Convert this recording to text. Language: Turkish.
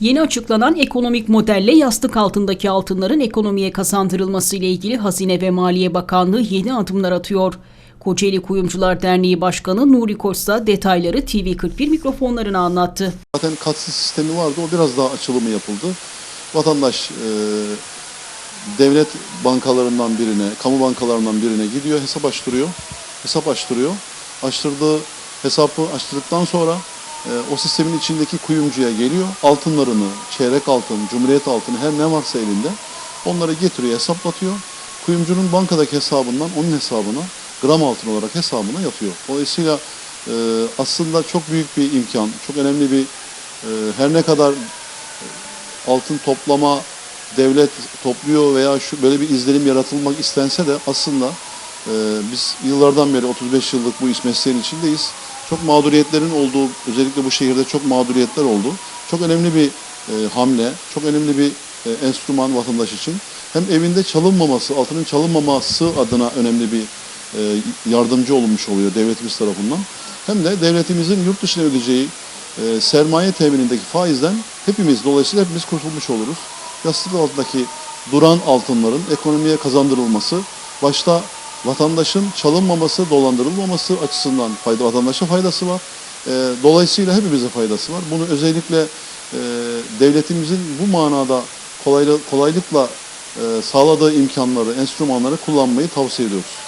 Yeni açıklanan ekonomik modelle yastık altındaki altınların ekonomiye kazandırılması ile ilgili Hazine ve Maliye Bakanlığı yeni adımlar atıyor. Kocaeli Kuyumcular Derneği Başkanı Nuri Koçsa detayları TV41 mikrofonlarına anlattı. Zaten katsız sistemi vardı. O biraz daha açılımı yapıldı. Vatandaş e, devlet bankalarından birine, kamu bankalarından birine gidiyor, hesap açtırıyor. Hesap açtırıyor. Açtırdığı hesabı açtırdıktan sonra o sistemin içindeki kuyumcuya geliyor. Altınlarını, çeyrek altın, cumhuriyet altını her ne varsa elinde onları getiriyor, hesaplatıyor. Kuyumcunun bankadaki hesabından onun hesabına gram altın olarak hesabına yatıyor. Dolayısıyla e, aslında çok büyük bir imkan, çok önemli bir e, her ne kadar altın toplama devlet topluyor veya şu böyle bir izlenim yaratılmak istense de aslında e, biz yıllardan beri 35 yıllık bu mesleğin içindeyiz. Çok mağduriyetlerin olduğu, özellikle bu şehirde çok mağduriyetler oldu. Çok önemli bir e, hamle, çok önemli bir e, enstrüman vatandaş için. Hem evinde çalınmaması, altının çalınmaması adına önemli bir e, yardımcı olmuş oluyor devletimiz tarafından. Hem de devletimizin yurt dışına ödeyeceği e, sermaye teminindeki faizden hepimiz dolayısıyla hepimiz kurtulmuş oluruz. Yastık altındaki duran altınların ekonomiye kazandırılması başta vatandaşın çalınmaması, dolandırılmaması açısından fayda vatandaşa faydası var. E, dolayısıyla hepimize faydası var. Bunu özellikle e, devletimizin bu manada kolaylı, kolaylıkla e, sağladığı imkanları, enstrümanları kullanmayı tavsiye ediyoruz.